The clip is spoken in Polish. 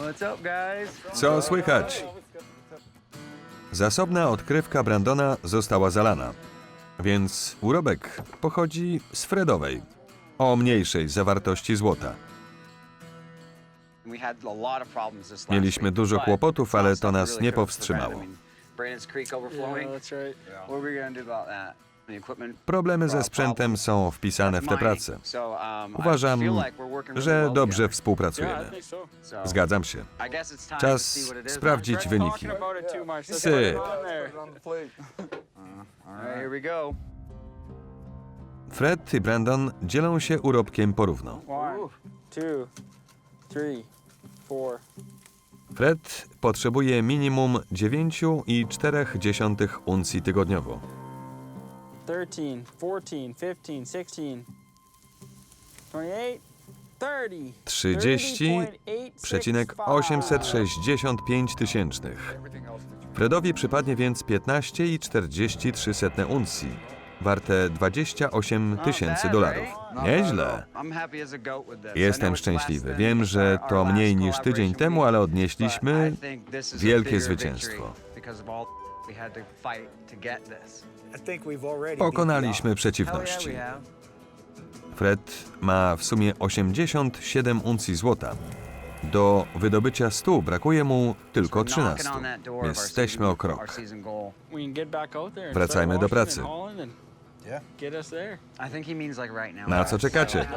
What's up, guys? Co słychać? Zasobna odkrywka Brandona została zalana, więc urobek pochodzi z Fredowej, o mniejszej zawartości złota. Mieliśmy dużo kłopotów, ale to nas nie powstrzymało. Problemy ze sprzętem są wpisane w tę pracę. Uważam, że dobrze współpracujemy. Zgadzam się. Czas sprawdzić wyniki. Sy. Here we go. Fred i Brandon dzielą się urobkiem porówno. Fred potrzebuje minimum 9,4 uncji tygodniowo. 13, 14, 15, 16, 28, 30. 30,865 tysięcznych. Fredowi przypadnie więc 15,43 uncji, warte 28 tysięcy dolarów. Nieźle. Jestem szczęśliwy. Wiem, że to mniej niż tydzień temu, ale odnieśliśmy wielkie zwycięstwo. Pokonaliśmy przeciwności. Fred ma w sumie 87 uncji złota. Do wydobycia 100 brakuje mu tylko 13. Jesteśmy o krok. Wracajmy do pracy. Na co czekacie?